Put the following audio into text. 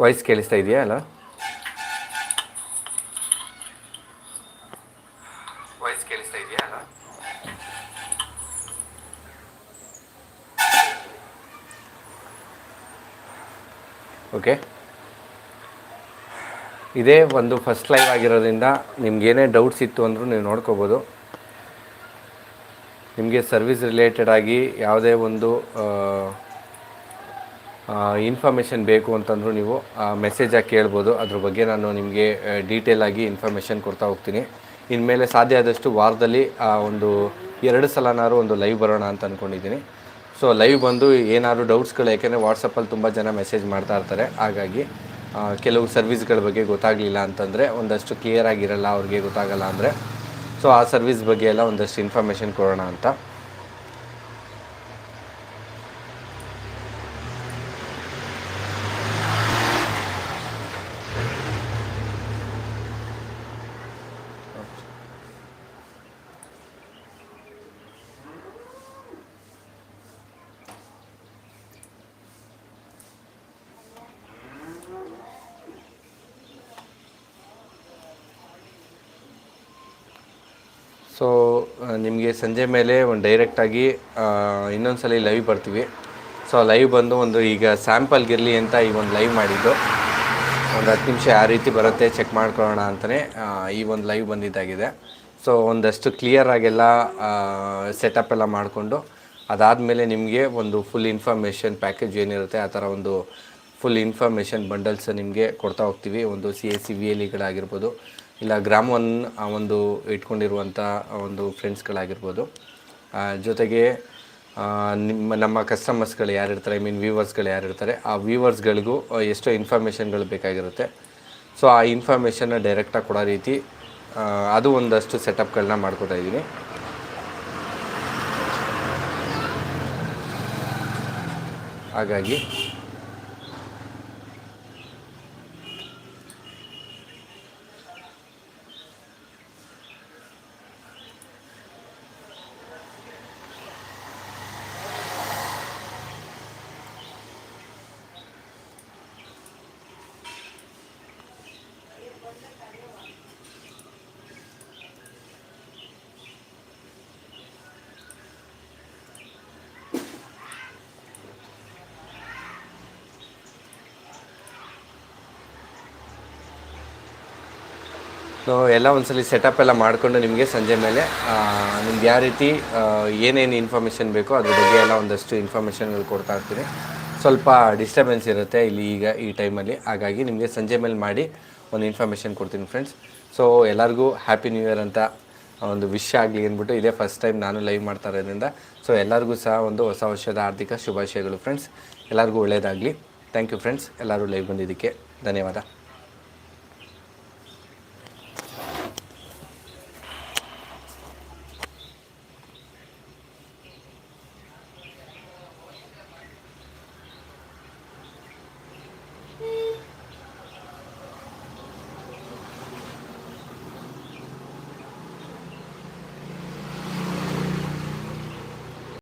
Voice ಕೇಳಿಸ್ತಾ ಇದೆಯಾ ಅಲ್ಲ? ವಾಯ್ಸ್ ಕೇಳಿಸ್ತಾ ಇದೆಯಾ ಅಲ್ಲ? ಓಕೆ ಇದೇ ಒಂದು ಫಸ್ಟ್ ಲೈವ್ ಆಗಿರೋದ್ರಿಂದ ನಿಮ್ಗೇನೇ ಡೌಟ್ಸ್ ಇತ್ತು ಅಂದರೂ ನೀವು ನೋಡ್ಕೋಬೋದು. ನಿಮಗೆ ಸರ್ವಿಸ್ ರಿಲೇಟೆಡ್ ಆಗಿ ಯಾವುದೇ ಒಂದು ಇನ್ಫಾರ್ಮೇಷನ್ ಬೇಕು ಅಂತಂದರೂ ನೀವು ಮೆಸೇಜಾಗಿ ಕೇಳ್ಬೋದು. ಅದ್ರ ಬಗ್ಗೆ ನಾನು ನಿಮಗೆ ಡೀಟೇಲಾಗಿ ಇನ್ಫಾರ್ಮೇಷನ್ ಕೊಡ್ತಾ ಹೋಗ್ತೀನಿ. ಇನ್ಮೇಲೆ ಸಾಧ್ಯ ಆದಷ್ಟು ವಾರದಲ್ಲಿ ಒಂದು ಎರಡು ಸಲನಾರು ಒಂದು ಲೈವ್ ಬರೋಣ ಅಂತ ಅಂದ್ಕೊಂಡಿದ್ದೀನಿ ಸೊ ಲೈವ್ ಬಂದು ಏನಾದರೂ ಡೌಟ್ಸ್ಗಳು ಯಾಕೆಂದರೆ ವಾಟ್ಸಪ್ಪಲ್ಲಿ ತುಂಬ ಜನ ಮೆಸೇಜ್ ಮಾಡ್ತಾ ಇರ್ತಾರೆ. ಹಾಗಾಗಿ ಕೆಲವು ಸರ್ವಿಸ್ಗಳ ಬಗ್ಗೆ ಗೊತ್ತಾಗಲಿಲ್ಲ ಅಂತಂದರೆ ಒಂದಷ್ಟು ಕ್ಲಿಯರ್ ಆಗಿರಲ್ಲ, ಅವ್ರಿಗೆ ಗೊತ್ತಾಗಲ್ಲ ಅಂದರೆ. ಸೊ ಆ ಸರ್ವಿಸ್ ಬಗ್ಗೆ ಎಲ್ಲ ಒಂದಷ್ಟು ಇನ್ಫಾರ್ಮೇಷನ್ ಕೊಡೋಣ ಅಂತ. ಸೊ ನಿಮಗೆ ಸಂಜೆ ಮೇಲೆ ಒಂದು ಡೈರೆಕ್ಟಾಗಿ ಇನ್ನೊಂದು ಸಲ ಲೈವ್ ಬರ್ತೀವಿ. ಸೊ ಲೈವ್ ಬಂದು ಒಂದು ಈಗ ಸ್ಯಾಂಪಲ್ಗಿರಲಿ ಅಂತ ಈ ಒಂದು ಲೈವ್ ಮಾಡಿದ್ದು. ಒಂದು ಹತ್ತು ನಿಮಿಷ ಯಾವ ರೀತಿ ಬರುತ್ತೆ ಚೆಕ್ ಮಾಡ್ಕೊಳ್ಳೋಣ ಅಂತಲೇ ಈ ಒಂದು ಲೈವ್ ಬಂದಿದ್ದಾಗಿದೆ. ಸೊ ಒಂದಷ್ಟು ಕ್ಲಿಯರ್ ಆಗೆಲ್ಲ ಸೆಟಪ್ ಎಲ್ಲ ಮಾಡಿಕೊಂಡು, ಅದಾದಮೇಲೆ ನಿಮಗೆ ಒಂದು ಫುಲ್ ಇನ್ಫಾರ್ಮೇಷನ್ ಪ್ಯಾಕೇಜ್ ಏನಿರುತ್ತೆ, ಆ ಥರ ಒಂದು ಫುಲ್ ಇನ್ಫಾರ್ಮೇಷನ್ ಬಂಡಲ್ಸ್ ನಿಮಗೆ ಕೊಡ್ತಾ ಹೋಗ್ತೀವಿ. ಒಂದು C S C V L ಇಗಳಾಗಿರ್ಬೋದು ಇಲ್ಲ ಗ್ರಾಮವನ್ನು ಆ ಒಂದು ಇಟ್ಕೊಂಡಿರುವಂಥ ಒಂದು ಫ್ರೆಂಡ್ಸ್ಗಳಾಗಿರ್ಬೋದು ಜೊತೆಗೆ ನಿಮ್ಮ, ನಮ್ಮ ಕಸ್ಟಮರ್ಸ್ಗಳು ಯಾರಿರ್ತಾರೆ ಐ ಮೀನ್ ವ್ಯೂವರ್ಸ್ಗಳು ಯಾರಿರ್ತಾರೆ, ಆ ವ್ಯೂವರ್ಸ್ಗಳಿಗೂ ಎಷ್ಟೋ ಇನ್ಫಾರ್ಮೇಷನ್ಗಳು ಬೇಕಾಗಿರುತ್ತೆ. ಸೊ ಆ ಇನ್ಫಾರ್ಮೇಷನ್ನ ಡೈರೆಕ್ಟಾಗಿ ಕೊಡೋ ರೀತಿ ಅದು ಒಂದಷ್ಟು ಸೆಟಪ್ಗಳನ್ನ ಮಾಡ್ಕೊತಾ ಇದ್ದೀನಿ ಹಾಗಾಗಿ ಎಲ್ಲ ಒಂದ್ಸಲಿ ಸೆಟಪ್ ಎಲ್ಲ ಮಾಡಿಕೊಂಡು ನಿಮಗೆ ಸಂಜೆ ಮೇಲೆ ನಿಮ್ಗೆ ಯಾವ ರೀತಿ ಏನೇನು ಇನ್ಫಾರ್ಮೇಷನ್ ಬೇಕೋ ಅದ್ರ ಬಗ್ಗೆ ಎಲ್ಲ ಒಂದಷ್ಟು ಇನ್ಫಾರ್ಮೇಷನ್ಗಳು ಕೊಡ್ತಾ ಇರ್ತೀನಿ. ಸ್ವಲ್ಪ ಡಿಸ್ಟರ್ಬೆನ್ಸ್ ಇರುತ್ತೆ ಇಲ್ಲಿ ಈಗ ಈ ಟೈಮಲ್ಲಿ ಹಾಗಾಗಿ ನಿಮಗೆ ಸಂಜೆ ಮೇಲೆ ಮಾಡಿ ಒಂದು ಇನ್ಫಾರ್ಮೇಷನ್ ಕೊಡ್ತೀನಿ ಫ್ರೆಂಡ್ಸ್ ಸೊ ಎಲ್ಲರಿಗೂ ಹ್ಯಾಪಿ ನ್ಯೂ ಇಯರ್ ಅಂತ ಒಂದು ವಿಶ್ ಆಗಲಿ ಅಂದ್ಬಿಟ್ಟು ಇದೇ ಫಸ್ಟ್ ಟೈಮ್ ನಾನು ಲೈವ್ ಮಾಡ್ತಾ ಇರೋದ್ರಿಂದ. ಸೊ ಎಲ್ಲರಿಗೂ ಸಹ ಒಂದು ಹೊಸ ವರ್ಷದ ಆರ್ಥಿಕ ಶುಭಾಶಯಗಳು ಫ್ರೆಂಡ್ಸ್ ಎಲ್ಲರಿಗೂ ಒಳ್ಳೆಯದಾಗಲಿ ಥ್ಯಾಂಕ್ ಯು ಫ್ರೆಂಡ್ಸ್ ಎಲ್ಲರೂ ಲೈವ್ ಬಂದಿದ್ದಕ್ಕೆ ಧನ್ಯವಾದ.